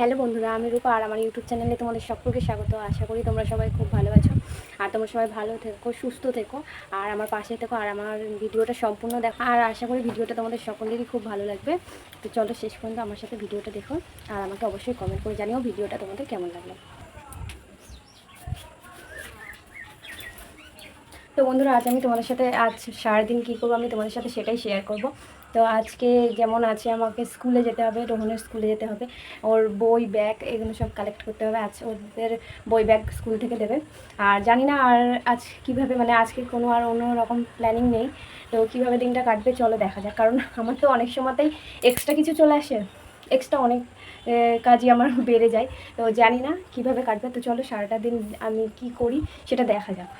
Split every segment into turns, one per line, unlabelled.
Hello বন্ধুরা, আমি রূপা আর আমার ইউটিউব চ্যানেলে তোমাদের সকলকে স্বাগত। আশা করি তোমরা সবাই খুব ভালো আছো আর তোমরা সবাই ভালো থেকো, সুস্থ থেকো। আর আমার পাশে থেকো আর আমার ভিডিওটা সম্পূর্ণ দেখো। আর আশা করি ভিডিওটা তোমাদের সকলেরই খুব ভালো লাগবে। তো চলো শেষ পর্যন্ত আমার সাথে ভিডিওটা দেখো আর আমাকে অবশ্যই কমেন্ট করে জানিও ভিডিওটা তোমাদের কেমন লাগল। তো বন্ধুরা, আজ আমি তোমাদের সাথে, আজ সারাদিন কী করব আমি তোমাদের সাথে সেটাই শেয়ার করব। তো আজকে যেমন আছে, আমাকে স্কুলে যেতে হবে, রোহনের স্কুলে যেতে হবে। ওর বই, ব্যাগ এগুলো সব কালেক্ট করতে হবে। আজ ওদের বই, ব্যাগ স্কুল থেকে দেবে। আর জানি না আর আজ কীভাবে মানে আজকে কোনো আর অন্য রকম প্ল্যানিং নেই। তো কীভাবে দিনটা কাটবে চলো দেখা যাক। কারণ আমার তো অনেক সময়তেই এক্সট্রা কিছু চলে আসে। এক্সট্রা অনেক কাজই আমার বেড়ে যায়। তো জানি না কীভাবে কাটবে। তো চলো সারাটা দিন আমি কি করি সেটা দেখা যাক।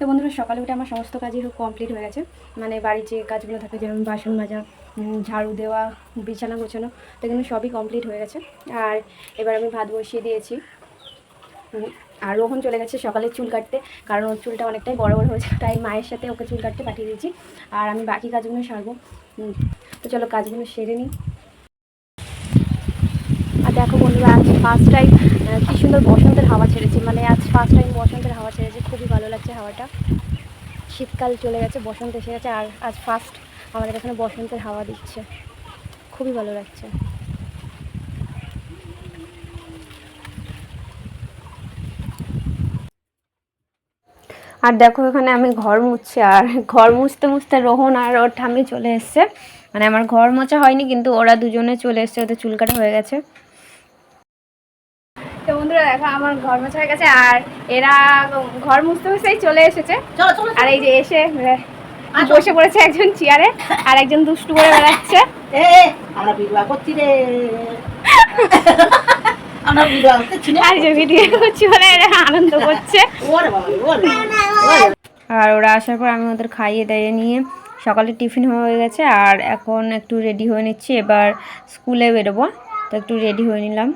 তো বন্ধুরা, সকালে উঠে আমার সমস্ত কাজই কমপ্লিট হয়ে গেছে মানে বাড়ির যে কাজগুলো থাকে, যেমন বাসন মাজা ঝাড়ু দেওয়া, বিছানা গোছানো, তো এগুলো সবই কমপ্লিট হয়ে গেছে। আর এবার আমি ভাত বসিয়ে দিয়েছি। আর রোহন চলে গেছে সকালে চুল কাটতে, কারণ ওর চুলটা অনেকটাই বড় বড় হয়েছে, তাই মায়ের সাথে ওকে চুল কাটতে পাঠিয়ে দিয়েছি। আর আমি বাকি কাজগুলো সারবো। তো চলো কাজগুলো সেরে নিই। আর দেখো বন্ধুরা আজ ফার্স্ট টাইম কি সুন্দর বসন্তের হাওয়া ছেড়েছে। মানে আজ ফার্স্ট টাইম বসন্তের হাওয়া ছেড়েছে। খুবই ভালো লাগছে হাওয়াটা। শীতকাল চলে গেছে, বসন্ত এসে গেছে, আর আজ ফার্স্ট আমাদের এখানে বসন্তের হাওয়া দিচ্ছে। খুবই ভালো লাগছে। আর দেখো এখানে আমি ঘর মুছছি, আর ঘর মুছতে মুছতে রোহন আর ওর ঠাম্মি চলে এসছে। মানে আমার ঘর মোছা হয়নি, কিন্তু ওরা দুজনে চলে এসছে, ওদের চুল কাটা হয়ে গেছে। বন্ধুরা দেখো আমার ঘর মোছা হয়ে গেছে আর এরা ঘর মুছতে মুছতেই চলে এসেছে।
চলো চলো
আর এই যে এসে বসে পড়েছে একজন চেয়ারে আর একজন দুষ্টু করে বেড়াচ্ছে।
আমরা বিবাহ করছি রে। আমরা বিবাহ করছি
আর যে ভিডিও করছি বলে এরা আনন্দ করছে।
ওরে বাবা ওরে ওরে
আর ওরা আসার পর আমি ওদের খাইয়ে দাইয়ে নিয়ে সকালে টিফিন হয়ে গেছে আর এখন একটু রেডি হয়ে নিচ্ছি। এবার স্কুলে বেরোবো তো একটু রেডি হয়ে নিলাম।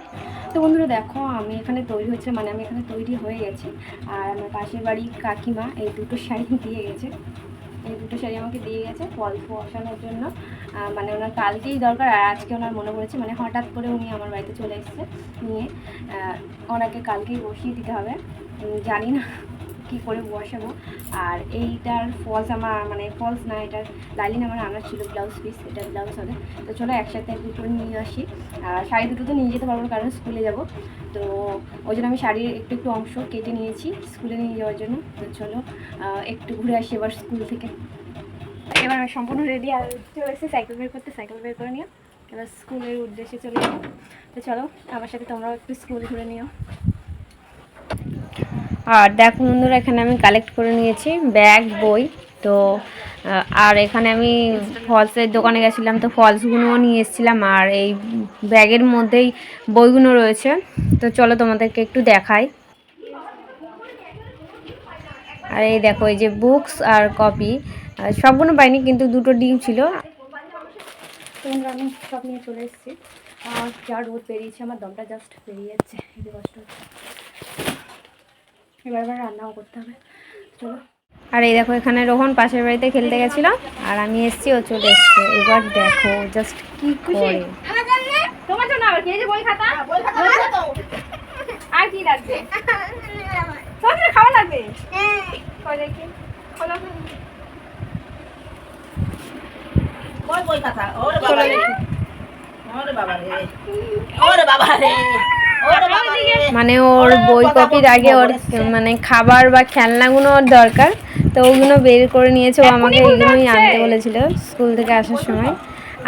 তো বন্ধুরা দেখো, আমি এখানে তৈরি হচ্ছে মানে আমি এখানে তৈরি হয়ে গেছি। আর আমার পাশের বাড়ি কাকিমা এই দুটো শাড়ি দিয়ে গেছে। এই দুটো শাড়ি আমাকে দিয়ে গেছে ফল বসানোর জন্য। মানে ওনার কালকেই দরকার, আর আজকে ওনার মনে পড়েছে মানে হঠাৎ করে উনি আমার বাড়িতে চলে এসেছে নিয়ে। ওনাকে কালকেই বসিয়ে দিতে হবে। জানি না কি করে বসাবো। আর এইটার ফলস আমার মানে ফলস না, এটার লাইলিন আমার আনার ছিল ব্লাউজ পিস, এটা ব্লাউজ হবে। তো চলো একসাথে দুটো নিয়ে আসি। শাড়ি দুটো তো নিয়ে যেতে পারব কারণ স্কুলে যাব। তো ওই জন্য আমি শাড়ির একটু একটু অংশ কেটে নিয়েছি স্কুলে নিয়ে যাওয়ার জন্য। তো চলো একটু ঘুরে আসি এবার স্কুল থেকে। এবার আমি সম্পূর্ণ রেডি আর চলে এসেছি সাইকেল বের করতে। সাইকেল বের করে নিও। এবার স্কুলের উদ্দেশ্যে চলে যাব। তো চলো, আমার সাথে তোমরাও একটু স্কুল ঘুরে নিও। আর দেখো বন্ধুরা, এখানে আমি কালেক্ট করে নিয়েছি ব্যাগ বই। তো আর এখানে আমি ফলসের দোকানে গেছিলাম, তো ফলসগুলোও নিয়ে এসেছিলাম, আর এই ব্যাগের মধ্যেই বইগুলো রয়েছে। তো চলো তোমাদেরকে একটু দেখাই। আর এই দেখো, এই যে বুকস আর কপি সবগুলো পাইনি, কিন্তু দুটো ডিম ছিল। আমি সব নিয়ে চলে এসেছি। আর যা রোদ বেরিয়েছে, আমার দমটা জাস্ট বেরিয়ে যাচ্ছে এবার এবার রান্নাও করতে হবে। চলো। আর এই দেখো এখানে রোহন পাশের বাড়িতে খেলতে গেছিল আর আমি এসেছি ও চলে এসছে। এবার দেখো জাস্ট কি করে? তোমার জন্য আবার কি? এই যে বই খাতা?
বই খাতা
আর কি লাগবে? তোমার খাওয়া লাগবে? কই দেখি? খোলো
বই বই খাতা। বাবা রে।
দেখি।
ওরে বাবা রে ওরে বাবা রে। ওরে বাবা রে।
মানে ওর বই কপির আগে ওর মানে খাবার বা খেলনাগুলো ওর দরকার তো ওগুলো বের করে নিয়েছে। ও আমাকে এইগুলোই আনতে বলেছিল স্কুল থেকে আসার সময়।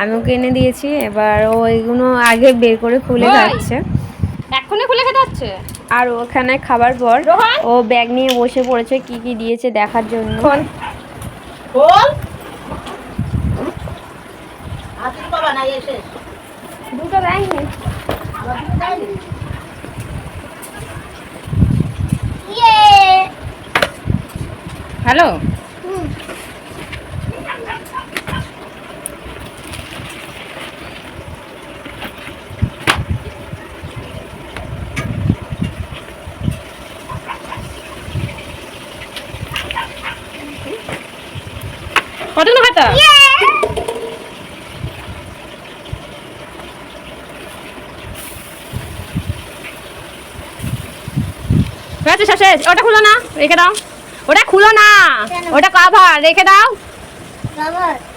আমি ওকে এনে দিয়েছি এবার ও এগুলো আগে বের করে খুলে খাচ্ছে।
এক্ষুনি খুলে খেতে হচ্ছে?
আর ওখানে খাবার পর ও ব্যাগ নিয়ে বসে পড়েছে কি কি দিয়েছে দেখার জন্য। দুটো দেয়নি
আবার দিতে যায়নি
হ্যালো কতগুলো খাতা হয়ে গেছে সব শেষ। ওটা খুলো না রেখে দাও। ওটা খুলো না। ওটা কাভার রেখে দাও।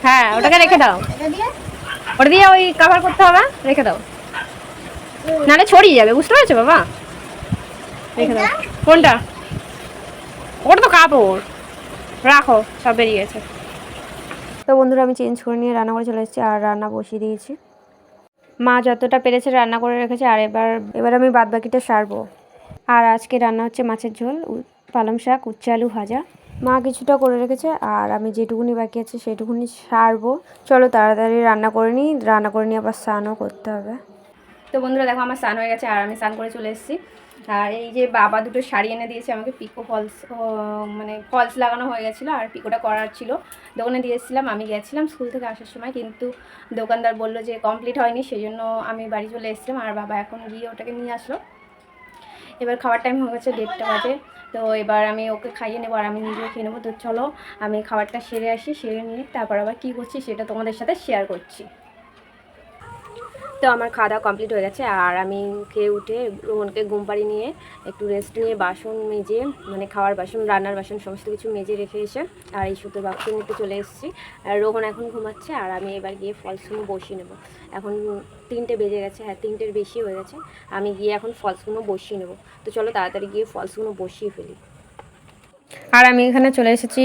হ্যাঁ ওটাকে রেখে দাও। ওটা দিয়ে ওই কাভার করতে হবে রেখে দাও। নাহলে ছড়িয়ে যাবে বুঝতে পেরেছ বাবা? রেখে দাও। কোনটা? ওটা তো কাপড়। রাখো সব বেরিয়ে গেছে।
তো বন্ধুরা আমি চেঞ্জ করে নিয়ে রান্না করে চলে এসেছি আর রান্না বসিয়ে দিয়েছি। মা যতটা পেরেছে রান্না করে রেখেছে আর এবার এবার আমি বাদ বাকিটা সারবো। আর আজকে রান্না হচ্ছে মাছের ঝোল পালং শাক, উচ্ছে আলু ভাজা। মা কিছুটা করে রেখেছে আর আমি যেটুকুনি বাকি আছে সেটুকুনি সারবো। চলো তাড়াতাড়ি রান্না করে নিই, রান্না করে নিয়ে আবার স্নানও করতে হবে। তো বন্ধুরা দেখো আমার স্নান হয়ে গেছে আর আমি স্নান করে চলে এসেছি। আর এই যে বাবা দুটো শাড়ি এনে দিয়েছে, আমাকে পিকো ফলস মানে ফলস লাগানো হয়ে গেছিল আর পিকোটা করার ছিল। দোকানে দিয়েছিলাম আমি গেছিলাম স্কুল থেকে আসার সময়, কিন্তু দোকানদার বলল যে কমপ্লিট হয়নি সেই জন্য আমি বাড়ি চলে এসেছিলাম আর বাবা এখন গিয়ে ওটাকে নিয়ে আসলো। এবার খাওয়ার টাইম হয়ে গেছে দেড়টা বাজে। তো এবার আমি ওকে খাইয়ে নেব আর আমি নিজেও খেয়ে নেব। তো চলো, আমি খাবারটা সেরে আসি, সেরে নিয়ে তারপর আবার কী করছি সেটা তোমাদের সাথে শেয়ার করছি। তো আমার খাওয়া দাওয়া কমপ্লিট হয়ে গেছে। আর আমি খেয়ে উঠে রোহনকে ঘুম পাড়ি নিয়ে একটু রেস্ট নিয়ে বাসন মেজে মানে খাওয়ার বাসন, রান্নার বাসন সমস্ত কিছু মেজে রেখে এসে আর এই সুতো বাক্স নিতে চলে এসেছি। আর রোহন এখন ঘুমাচ্ছে আর আমি এবার গিয়ে ফলসগুলো বসিয়ে নেব। এখন তিনটে বেজে গেছে হ্যাঁ তিনটের বেশি হয়ে গেছে। আমি গিয়ে এখন ফলসগুলো বসিয়ে নেব। তো চলো তাড়াতাড়ি গিয়ে ফলসগুলো বসিয়ে ফেলি। আর আমি এখানে চলে এসেছি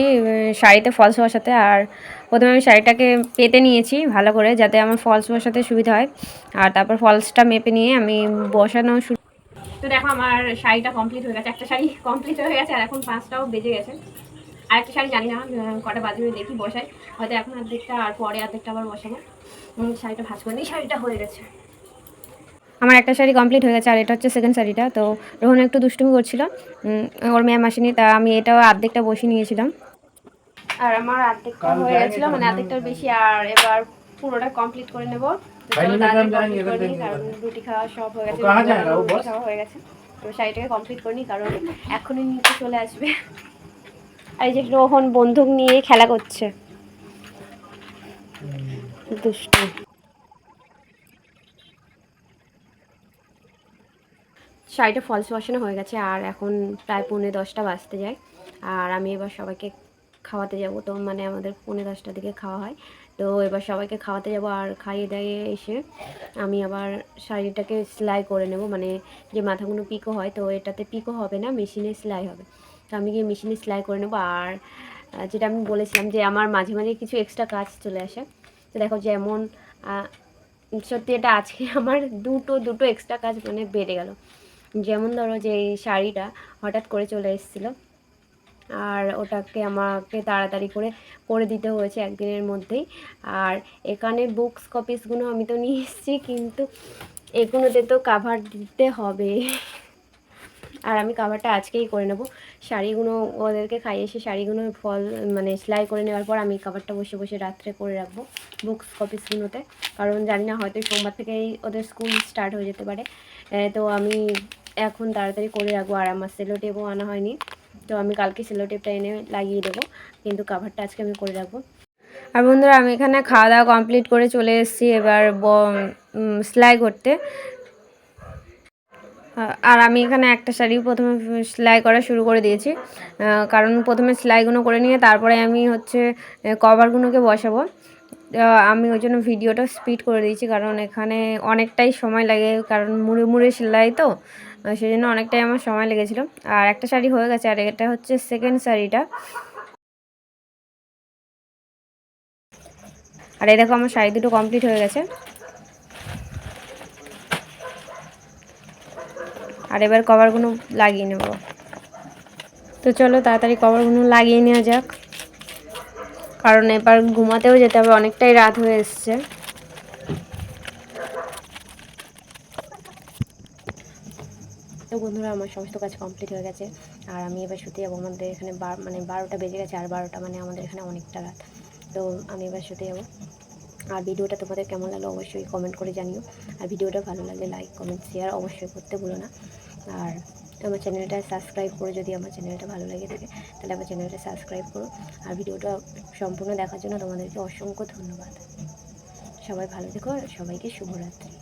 শাড়িতে ফলস বসাতে আর প্রথমে আমি শাড়িটাকে পেতে নিয়েছি ভালো করে যাতে আমার ফলস বসাতে সুবিধা হয়। আর তারপর ফলসটা মেপে নিয়ে আমি বসানো শুরু
তো দেখো আমার শাড়িটা কমপ্লিট হয়ে গেছে। একটা শাড়ি কমপ্লিট হয়ে গেছে আর এখন পাঁচটাও বেজে গেছে। আর একটা শাড়ি জানি না কটা বাজে দেখি বসাই। হয়তো এখন অর্ধেকটা আর পরে অর্ধেকটা আবার বসাবো। উম, শাড়িটা ভাজ করে নিই শাড়িটা হয়ে গেছে।
আমার একটা শাড়ি কমপ্লিট হয়ে গেছে আর এটা হচ্ছে সেকেন্ড শাড়িটা। তো রোহন একটু দুষ্টুমি করছিল। ওর ম্যাম আসেনি তা আমি এটাও আর্ধেকটা বসিয়ে নিয়েছিলাম। আর আমার অর্ধেকটা হয়ে গেছিল মানে অর্ধেকটার বেশি আর এবার পুরোটা কমপ্লিট করে নেব। রুটি খাওয়া সব হয়ে গেছে খাওয়া হয়ে গেছে। তো শাড়িটাকে কমপ্লিট করিনি কারণ এখনই নিচে চলে আসবে। আর এই যে রোহন বন্দুক নিয়ে খেলা করছে। দুষ্টু। শাড়িটা ফলস বসানো হয়ে গেছে, আর এখন প্রায় পৌনে দশটা বাজতে যায়। আর আমি এবার সবাইকে খাওয়াতে যাব তো মানে আমাদের পৌনে দশটার দিকে খাওয়া হয়। তো এবার সবাইকে খাওয়াতে যাব আর খাইয়ে দাইয়ে এসে আমি আবার শাড়িটাকে সেলাই করে নেব। মানে যে মাথাগুলো পিকো হয়, তো এটাতে পিকো হবে না মেশিনে সেলাই হবে। তো আমি গিয়ে মেশিনে সেলাই করে নেব। আর যেটা আমি বলেছিলাম যে আমার মাঝে মাঝে কিছু এক্সট্রা কাজ চলে আসে। তো দেখো যেমন সত্যি এটা আজকে আমার দুটো দুটো এক্সট্রা কাজ মানে বেড়ে গেল। যেমন ধরো যে এই শাড়িটা হঠাৎ করে চলে এসেছিল, আর ওটাকে আমাকে তাড়াতাড়ি করে করে দিতে হয়েছে একদিনের মধ্যেই। আর এখানে বুকস কপিসগুলো আমি তো নিয়ে এসেছি, কিন্তু এগুলোতে তো কাভার দিতে হবে। আর আমি কাভারটা আজকেই করে নেব। শাড়িগুলো ওদেরকে খাইয়ে এসে শাড়িগুলো ফল মানে সেলাই করে নেওয়ার পর আমি কাভারটা বসে বসে রাত্রে করে রাখব বুকস কপিসগুলোতে কারণ জানি না, হয়তো সোমবার থেকেই ওদের স্কুল স্টার্ট হয়ে যেতে পারে। তো আমি এখন তাড়াতাড়ি করে রাখব আর আমার সেলো টেপও আনা হয়নি। তো আমি কালকে সেলো টেপটা এনে লাগিয়ে দেবো, কিন্তু কাভারটা আজকে আমি করে রাখব। আর বন্ধুরা, আমি এখানে খাওয়া দাওয়া কমপ্লিট করে চলে এসেছি এবার সেলাই করতে। আর আমি এখানে একটা শাড়ি প্রথমে সেলাই করা শুরু করে দিয়েছি। কারণ প্রথমে সেলাইগুলো করে নিয়ে তারপরে আমি হচ্ছে কভারগুলোকে বসাবো। আমি ওই জন্য ভিডিওটা স্পিড করে দিয়েছি, কারণ এখানে অনেকটাই সময় লাগে, কারণ মুড়ে মুড়ে সেলাই তো। সেই জন্য অনেকটাই আমার সময় লেগেছিলো। আর একটা শাড়ি হয়ে গেছে, আর এটা হচ্ছে সেকেন্ড শাড়িটা। আর এই দেখো আমার শাড়ি দুটো কমপ্লিট হয়ে গেছে। আর এবার কভারগুলো লাগিয়ে নেব। তো চলো তাড়াতাড়ি কভারগুলো লাগিয়ে নেওয়া যাক। কারণ এবার ঘুমাতেও যেতে হবে, অনেকটাই রাত হয়ে এসছে। তো বন্ধুরা আমার সমস্ত কাজ কমপ্লিট হয়ে গেছে। আর আমি এবার শুতে যাব। আমাদের এখানে বার মানে বারোটা বেজে গেছে, আর বারোটা মানে আমাদের এখানে অনেকটা রাত। তো আমি এবার শুতে যাব। আর ভিডিওটা তোমাদের কেমন লাগল অবশ্যই কমেন্ট করে জানিও। আর ভিডিওটা ভালো লাগলে লাইক কমেন্ট শেয়ার অবশ্যই করতে ভুলো না। আর আমার চ্যানেলটা সাবস্ক্রাইব করো যদি আমার চ্যানেলটা ভালো লেগে থাকে, তাহলে আমার চ্যানেলটা সাবস্ক্রাইব করো। আর ভিডিওটা সম্পূর্ণ দেখার জন্য তোমাদেরকে অসংখ্য ধন্যবাদ। সবাই ভালো থেকো আর সবাইকে শুভরাত্রি।